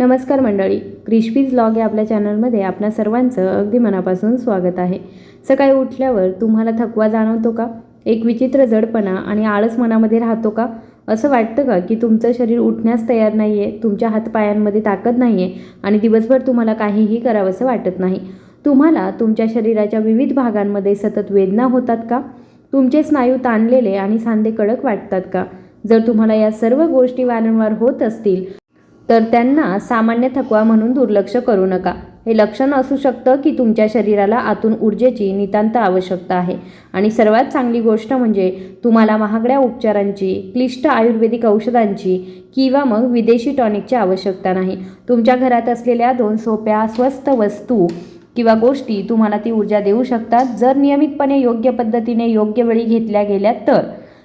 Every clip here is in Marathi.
नमस्कार मंडळी क्रिशपीज ब्लॉग या आपल्या चॅनलमध्ये आपल्या सर्वांचं अगदी मनापासून स्वागत आहे. सकाळी उठल्यावर तुम्हाला थकवा जाणवतो का? एक विचित्र जडपणा आणि आळस मनामध्ये राहतो का? असं वाटतं का की तुमचं शरीर उठण्यास तयार नाही आहे तुमच्या हातपायांमध्ये ताकद नाही आहे आणि दिवसभर तुम्हाला काहीही करावंसं वाटत नाही? तुम्हाला तुमच्या शरीराच्या विविध भागांमध्ये सतत वेदना होतात का? तुमचे स्नायू ताणलेले आणि सांधे कडक वाटतात का? जर तुम्हाला या सर्व गोष्टी वारंवार होत असतील तर त्यांना सामान्य थकवा म्हणून दुर्लक्ष करू नका. हे लक्षण असू शकतं की तुमच्या शरीराला आतून ऊर्जेची नितांत आवश्यकता आहे. आणि सर्वात चांगली गोष्ट म्हणजे तुम्हाला महागड्या उपचारांची क्लिष्ट आयुर्वेदिक औषधांची किंवा मग विदेशी टॉनिकची आवश्यकता नाही. तुमच्या घरात असलेल्या दोन सोप्या स्वस्त वस्तू किंवा गोष्टी तुम्हाला ती ऊर्जा देऊ शकतात. जर नियमितपणे योग्य पद्धतीने योग्य वेळी घेतल्या गेल्या तर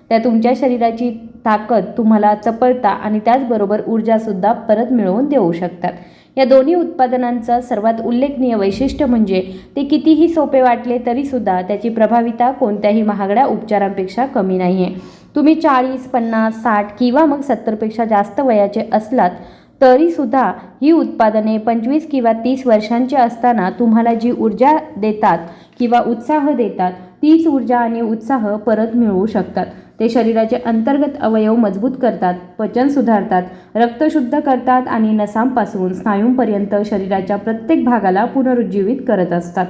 त्या तुमच्या शरीराची ताकद तुम्हाला चपळता आणि त्याचबरोबर ऊर्जासुद्धा परत मिळवून देऊ शकतात. या दोन्ही उत्पादनांचं सर्वात उल्लेखनीय वैशिष्ट्य म्हणजे ते कितीही सोपे वाटले तरीसुद्धा त्याची प्रभाविता कोणत्याही महागड्या उपचारांपेक्षा कमी नाही आहे तुम्ही चाळीस पन्नास साठ किंवा मग सत्तरपेक्षा जास्त वयाचे असलात तरीसुद्धा ही उत्पादने पंचवीस किंवा तीस वर्षांची असताना तुम्हाला जी ऊर्जा देतात किंवा उत्साह देतात तीच ऊर्जा आणि उत्साह परत मिळवू शकतात. ते शरीराचे अंतर्गत अवयव मजबूत करतात पचन सुधारतात रक्त शुद्ध करतात आणि नसांपासून स्नायूंपर्यंत शरीराच्या प्रत्येक भागाला पुनरुज्जीवित करत असतात.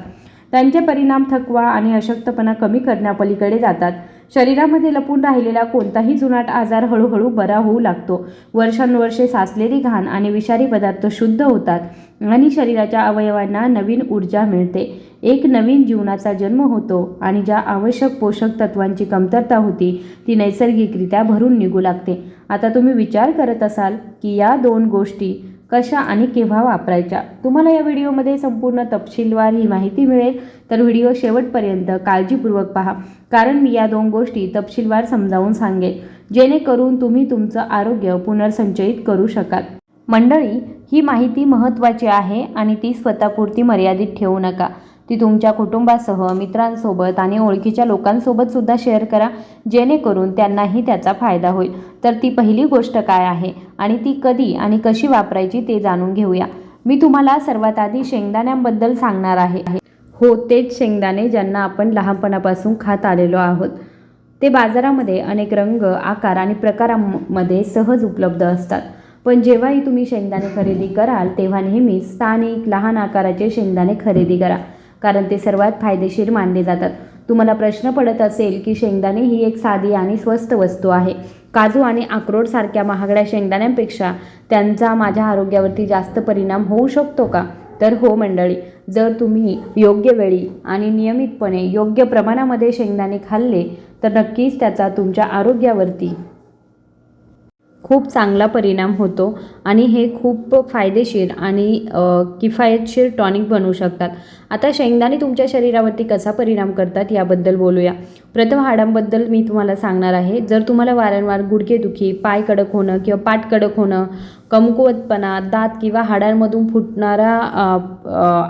त्यांचे परिणाम थकवा आणि अशक्तपणा कमी करण्यापलीकडे जातात. शरीरामध्ये लपून राहिलेला कोणताही जुनाट आजार हळूहळू बरा होऊ लागतो. वर्षानुवर्षे साचलेली घाण आणि विषारी पदार्थ शुद्ध होतात आणि शरीराच्या अवयवांना नवीन ऊर्जा मिळते. एक नवीन जीवनाचा जन्म होतो आणि ज्या आवश्यक पोषक तत्वांची कमतरता होती ती नैसर्गिकरित्या भरून निघू लागते. आता तुम्ही विचार करत असाल की या दोन गोष्टी कशा आणि केव्हा वापरायच्या? तुम्हाला या व्हिडिओमध्ये संपूर्ण तपशीलवार ही माहिती मिळेल. तर व्हिडिओ शेवटपर्यंत काळजीपूर्वक पहा. कारण मी या दोन गोष्टी तपशीलवार समजावून सांगेन. जेणेकरून तुम्ही तुमचं आरोग्य पुनर्संचयित करू शकाल. मंडळी ही माहिती महत्त्वाची आहे आणि ती स्वतःपुरती मर्यादित ठेवू नका. ती तुमच्या कुटुंबासह मित्रांसोबत आणि ओळखीच्या लोकांसोबत सुद्धा शेअर करा. जेणेकरून त्यांनाही त्याचा फायदा होईल. तर ती पहिली गोष्ट काय आहे आणि ती कधी आणि कशी वापरायची ते जाणून घेऊया. मी तुम्हाला सर्वात आधी शेंगदाण्यांबद्दल सांगणार आहे. हो तेच शेंगदाणे ज्यांना आपण लहानपणापासून खात आलेलो आहोत. ते बाजारामध्ये अनेक रंग आकार आणि प्रकारांमध्ये सहज उपलब्ध असतात. पण जेव्हाही तुम्ही शेंगदाणे खरेदी कराल तेव्हा नेहमीच स्थानिक लहान आकाराचे शेंगदाणे खरेदी करा. कारण ते सर्वात फायदेशीर मानले जातात. तुम्हाला प्रश्न पडत असेल की शेंगदाणे ही एक साधी आणि स्वस्त वस्तू आहे. काजू आणि अक्रोड सारख्या महागड्या शेंगदाण्यांपेक्षा त्यांचा माझ्या आरोग्यावरती जास्त परिणाम होऊ शकतो का? तर हो मंडळी जर तुम्ही योग्य वेळी आणि नियमितपणे योग्य प्रमाणामध्ये शेंगदाणे खाल्ले तर नक्कीच त्याचा तुमच्या आरोग्यावरती खूप चांगला परिणाम होतो आणि हे खूप फायदेशीर आणि किफायतशीर टॉनिक बनवू शकतात. आता शेंगदाणे तुमच्या शरीरावरती कसा परिणाम करतात याबद्दल बोलूया. प्रथम हाडांबद्दल मी तुम्हाला सांगणार आहे. जर तुम्हाला वारंवार गुडघेदुखी पाय कडक होणं किंवा पाठ कडक होणं कमकुवतपणा दात किंवा हाडांमधून फुटणारा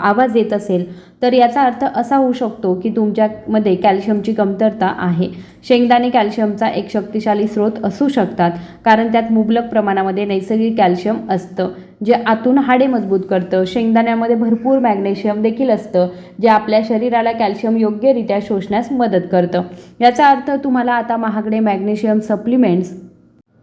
आवाज येत असेल तर याचा अर्थ असा होऊ शकतो की तुमच्यामध्ये कॅल्शियमची कमतरता आहे. शेंगदाणे कॅल्शियमचा एक शक्तिशाली स्रोत असू शकतात कारण त्यात मुबलक प्रमाणामध्ये नैसर्गिक कॅल्शियम असतं जे आतून हाडे मजबूत करतं. शेंगदाण्यामध्ये भरपूर मॅग्नेशियम देखील असतं जे आपल्या शरीराला कॅल्शियम योग्यरित्या शोषण्यास मदत करतं. याचा अर्थ तुम्हाला आता महागडे मॅग्नेशियम सप्लिमेंट्स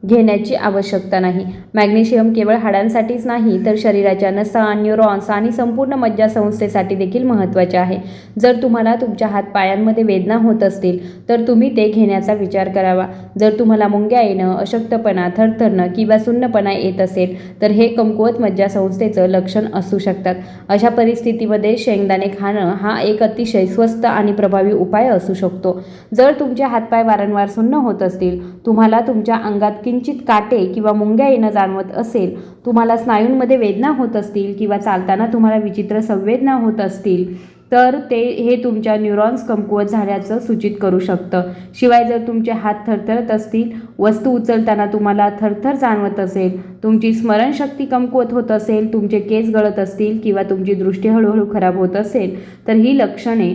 घेण्याची आवश्यकता नाही. मॅग्नेशियम केवळ हाडांसाठीच नाही तर शरीराच्या नसा न्यूरॉन्स आणि संपूर्ण मज्जासंस्थेसाठी देखील महत्त्वाचे आहे. जर तुम्हाला तुमच्या हातपायांमध्ये वेदना होत असतील तर तुम्ही ते घेण्याचा विचार करावा. जर तुम्हाला मुंग्या येणं अशक्तपणा थरथरणं किंवा सुन्नपणा येत असेल तर हे कमकुवत मज्जासंस्थेचं लक्षण असू शकतात. अशा परिस्थितीमध्ये शेंगदाणे खाणं हा एक अतिशय स्वस्त आणि प्रभावी उपाय असू शकतो. जर तुमचे हातपाय वारंवार सुन्न होत असतील तुम्हाला तुमच्या अंगात की किंचित काटे किंवा मुंग्या येणं जाणवत असेल तुम्हाला स्नायूंमध्ये वेदना होत असतील किंवा चालताना तुम्हाला विचित्र संवेदना होत असतील तर ते हे तुमच्या न्यूरॉन्स कमकुवत झाल्याचं सूचित करू शकतं. शिवाय जर तुमचे हात थरथरत असतील वस्तू उचलताना तुम्हाला थरथर जाणवत असेल तुमची स्मरणशक्ती कमकुवत होत असेल तुमचे केस गळत असतील किंवा तुमची दृष्टी हळूहळू खराब होत असेल तर ही लक्षणे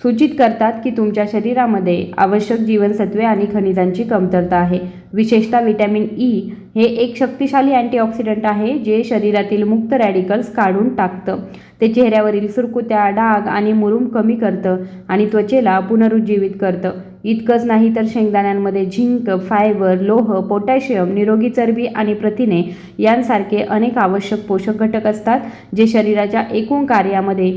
सूचित करतात की तुमच्या शरीरामध्ये आवश्यक जीवनसत्वे आणि खनिजांची कमतरता आहे. विशेषतः व्हिटॅमिन ई हे एक शक्तिशाली अँटीऑक्सिडंट आहे जे शरीरातील मुक्त रॅडिकल्स काढून टाकतं. ते चेहऱ्यावरील सुरकुत्या डाग आणि मुरूम कमी करतं आणि त्वचेला पुनरुज्जीवित करतं. इतकंच नाही तर शेंगदाण्यांमध्ये झिंक फायबर लोह पोटॅशियम निरोगी चरबी आणि प्रथिने यांसारखे अनेक आवश्यक पोषक घटक असतात जे शरीराच्या एकूण कार्यामध्ये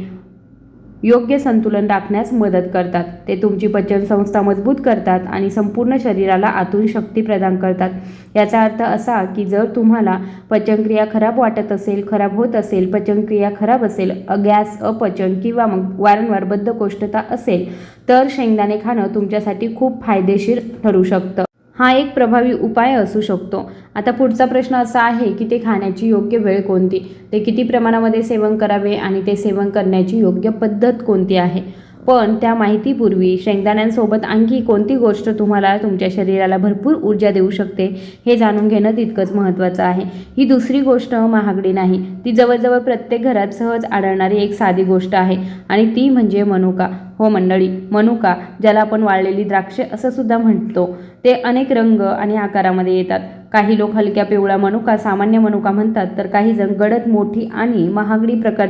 योग्य संतुलन राखण्यास मदत करतात. ते तुमची पचनसंस्था मजबूत करतात आणि संपूर्ण शरीराला आतून शक्ती प्रदान करतात. याचा अर्थ असा की जर तुम्हाला पचनक्रिया खराब वाटत असेल खराब होत असेल पचनक्रिया खराब असेल गॅस अपचन किंवा मग वारंवार बद्धकोष्ठता असेल तर शेंगदाणे खाणं तुमच्यासाठी खूप फायदेशीर ठरू शकतं. हा एक प्रभावी उपाय असू शकतो. आता पुढचा प्रश्न असा आहे की ते खाण्याची योग्य वेळ कोणती? ते किती प्रमाणामध्ये सेवन करावे आणि ते सेवन करण्याची योग्य पद्धत कोणती आहे? पण त्या माहितीपूर्वी शेंगदाण्यांसोबत आणखी कोणती गोष्ट तुम्हाला तुमच्या शरीराला भरपूर ऊर्जा देऊ शकते हे जाणून घेणं तितकंच महत्त्वाचं आहे. ही दुसरी गोष्ट महागडी नाही. ती जवळजवळ प्रत्येक घरात सहज आढळणारी एक साधी गोष्ट आहे आणि ती म्हणजे मनुका. हो मंडळी मनुका ज्याला आपण वाळलेली द्राक्षे असं सुद्धा म्हणतो ते अनेक रंग आणि आकारामध्ये येतात. काही लोक हलक्या पिवळा मनुका सामान्य मनुका म्हणतात तर काही जण गडद मोठी आणि महागडी प्रकार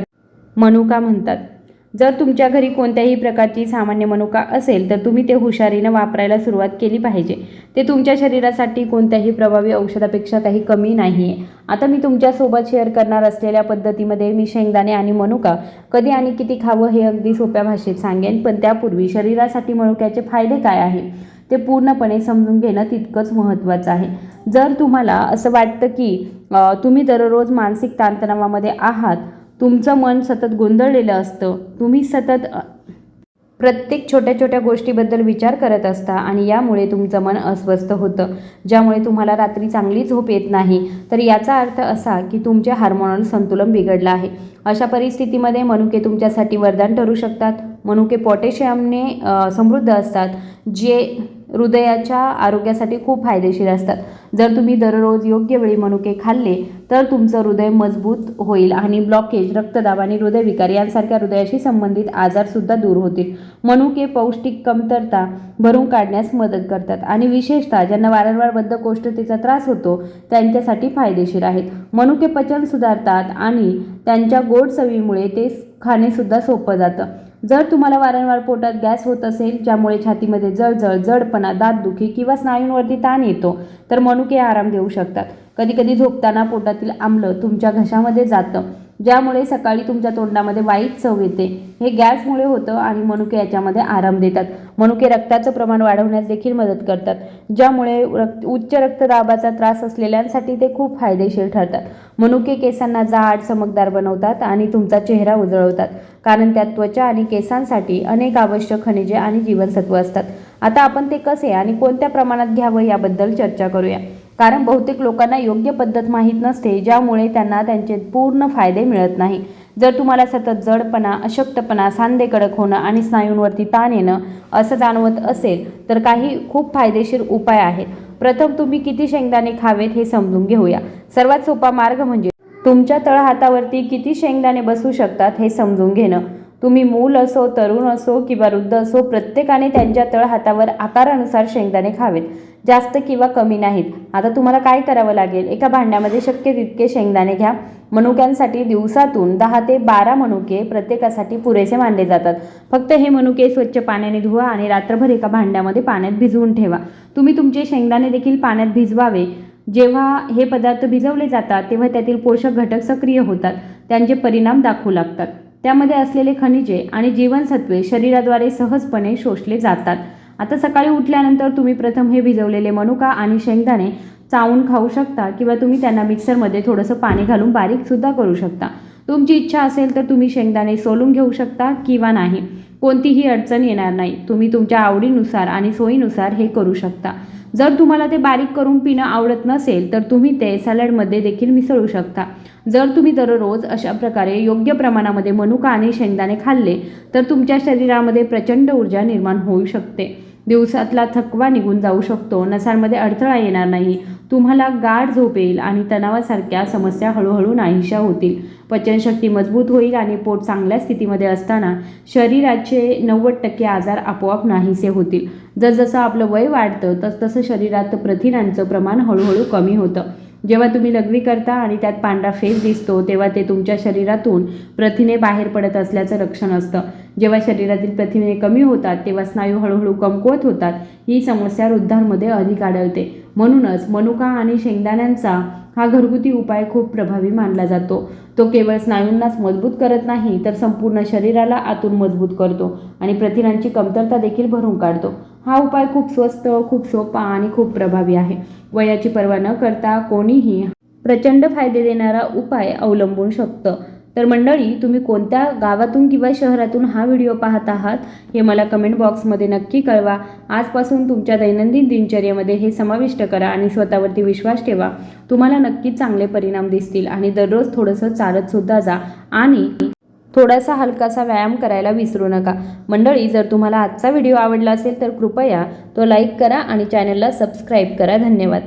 मनुका म्हणतात. जर तुमच्या घरी कोणत्याही प्रकारची सामान्य मनुका असेल तर तुम्ही ते हुशारीनं वापरायला सुरुवात केली पाहिजे. ते तुमच्या शरीरासाठी कोणत्याही प्रभावी औषधापेक्षा काही कमी नाही आहे आता मी तुमच्यासोबत शेअर करणार असलेल्या पद्धतीमध्ये मी शेंगदाणे आणि मनुका कधी आणि किती खावं हे अगदी सोप्या भाषेत सांगेन पण त्यापूर्वी शरीरासाठी मनुक्याचे फायदे काय आहे ते पूर्णपणे समजून घेणं तितकंच महत्त्वाचं आहे. जर तुम्हाला असं वाटतं की तुम्ही दररोज मानसिक ताणतणावामध्ये आहात तुमचं मन सतत गोंधळलेलं असतं. तुम्ही सतत प्रत्येक छोट्या छोट्या गोष्टीबद्दल विचार करत असता आणि यामुळे तुमचं मन अस्वस्थ होतं. ज्यामुळे तुम्हाला रात्री चांगली झोप येत नाही. तर याचा अर्थ असा की तुमचे हार्मोनल संतुलन बिघडलं आहे. अशा परिस्थितीमध्ये मनुके तुमच्यासाठी वरदान ठरू शकतात. मनुके पोटॅशियमने समृद्ध असतात. जे हृदयाच्या आरोग्यासाठी खूप फायदेशीर असतात. जर तुम्ही दररोज योग्य वेळी मनुके खाल्ले तर तुमचं हृदय मजबूत होईल आणि ब्लॉकेज रक्तदाब आणि हृदयविकार यांसारख्या हृदयाशी संबंधित आजारसुद्धा दूर होतील. मनुके पौष्टिक कमतरता भरून काढण्यास मदत करतात आणि विशेषतः ज्यांना वारंवार बद्धकोष्ठतेचा त्रास होतो त्यांच्यासाठी फायदेशीर आहेत. मनुके पचन सुधारतात आणि त्यांच्या गोड चवीमुळे ते खाणेसुद्धा सोपं जातं. जर तुम्हाला वारंवार पोटात गॅस होत असेल ज्यामुळे छातीमध्ये जळजळ जडपणा दातदुखी किंवा स्नायूंवरती ताण येतो तर मनुके आराम देऊ शकतात. कधीकधी झोपताना पोटातील आम्ल तुमच्या घशामध्ये जातं. ज्यामुळे सकाळी तुमच्या तोंडामध्ये वाईट चव येते. हे गॅसमुळे होतं आणि मनुके याच्यामध्ये आराम देतात. मनुके रक्ताचं प्रमाण वाढवण्यास देखील मदत करतात ज्यामुळे रक्त उच्च रक्तदाबाचा त्रास असलेल्यांसाठी ते खूप फायदेशीर ठरतात. मनुके केसांना जाड चमकदार बनवतात आणि तुमचा चेहरा उजळवतात कारण त्यात त्वचा आणि केसांसाठी अनेक आवश्यक खनिजे आणि जीवनसत्व असतात. आता आपण ते कसे आणि कोणत्या प्रमाणात घ्यावं याबद्दल चर्चा करूया. कारण बहुतेक लोकांना योग्य पद्धत माहीत नसते ज्यामुळे त्यांना त्यांचे पूर्ण फायदे मिळत नाही. जर तुम्हाला सतत जडपणा अशक्तपणा सांधे कडक होणं आणि स्नायूंवरती ताण येणं असं जाणवत असेल तर काही खूप फायदेशीर उपाय आहेत. प्रथम तुम्ही किती शेंगदाणे खावेत हे समजून घेऊया. सर्वात सोपा मार्ग म्हणजे तुमच्या तळहातावरती किती शेंगदाणे बसू शकतात हे समजून घेणं. तुम्ही मूल असो तरुण असो किंवा वृद्ध असो प्रत्येकाने त्यांच्या तळहातावर आकारानुसार शेंगदाणे खावेत. जास्त किंवा कमी नाहीत. आता तुम्हाला काय करावं लागेल? एका भांड्यामध्ये शक्य तितके शेंगदाणे घ्या. मनुक्यांसाठी दिवसातून दहा ते बारा मनुके प्रत्येकासाठी पुरेसे मानले जातात. फक्त हे मनुके स्वच्छ पाण्याने धुवा आणि रात्रभर एका भांड्यामध्ये पाण्यात भिजवून ठेवा. तुम्ही तुमचे शेंगदाणे देखील पाण्यात भिजवावे. जेव्हा हे पदार्थ भिजवले जातात तेव्हा त्यातील पोषक घटक सक्रिय होतात. त्यांचे परिणाम दाखवू लागतात. त्यामध्ये असलेले खनिजे आणि जीवनसत्वे शरीराद्वारे सहजपणे शोषले जातात. आता सकाळी उठल्यानंतर तुम्ही प्रथम हे भिजवलेले मनुका आणि शेंगदाणे चावून खाऊ शकता किंवा तुम्ही त्यांना मिक्सरमध्ये थोडंसं पाणी घालून बारीकसुद्धा करू शकता. तुमची इच्छा असेल तर तुम्ही शेंगदाणे सोलून घेऊ शकता किंवा नाही. कोणतीही अडचण येणार नाही. तुम्ही तुमच्या आवडीनुसार आणि सोयीनुसार हे करू शकता. जर तुम्हाला ते बारीक करून पिणं आवडत नसेल तर तुम्ही ते सॅलडमध्ये देखील मिसळू शकता. जर तुम्ही दररोज अशा प्रकारे योग्य प्रमाणामध्ये मनुका आणि शेंगदाणे खाल्ले तर तुमच्या शरीरामध्ये प्रचंड ऊर्जा निर्माण होऊ शकते. दिवसातला थकवा निघून जाऊ शकतो. नसांमध्ये अडथळा येणार नाही. तुम्हाला गाढ झोप येईल आणि तणावासारख्या समस्या हळूहळू नाहीशा होतील. पचनशक्ती मजबूत होईल आणि पोट चांगल्या स्थितीमध्ये असताना शरीराचे नव्वद टक्के आजार आपोआप नाहीसे होतील. जसजसं आपलं वय वाढतं तसतसं शरीरात प्रथिनांचं प्रमाण हळूहळू कमी होतं. जेव्हा तुम्ही लघवी करता आणि त्यात पांढरा फेस दिसतो तेव्हा ते तुमच्या शरीरातून प्रथिने बाहेर पडत असल्याचं लक्षण असतं. जेव्हा शरीरातील प्रथिने कमी होतात तेव्हा स्नायू हळूहळू कमकुवत होतात. ही समस्या वृद्धांमध्ये अधिक आढळते. म्हणूनच मनुका आणि शेंगदाण्यांचा हा घरगुती उपाय खूप प्रभावी मानला जातो. तो केवळ स्नायूंनाच मजबूत करत नाही तर संपूर्ण शरीराला आतून मजबूत करतो आणि प्रथिनांची कमतरता देखील भरून काढतो. हा उपाय खूप स्वस्त खूप सोपा आणि खूप प्रभावी आहे. वयाची पर्वा न करता कोणीही प्रचंड फायदे देणारा उपाय अवलंबून शकतं. तर मंडळी तुम्ही कोणत्या गावातून किंवा शहरातून हा व्हिडिओ पाहत आहात हे मला कमेंट बॉक्समध्ये नक्की कळवा. आजपासून तुमच्या दैनंदिन दिनचर्येमध्ये हे समाविष्ट करा आणि स्वतःवरती विश्वास ठेवा. तुम्हाला नक्कीच चांगले परिणाम दिसतील आणि दररोज थोडंसं चालतसुद्धा जा आणि थोडासा हलकासा व्यायाम करायला विसरू नका. मंडळी जर तुम्हाला आजचा व्हिडिओ आवडला असेल तर कृपया तो लाईक करा आणि चॅनलला सबस्क्राईब करा. धन्यवाद.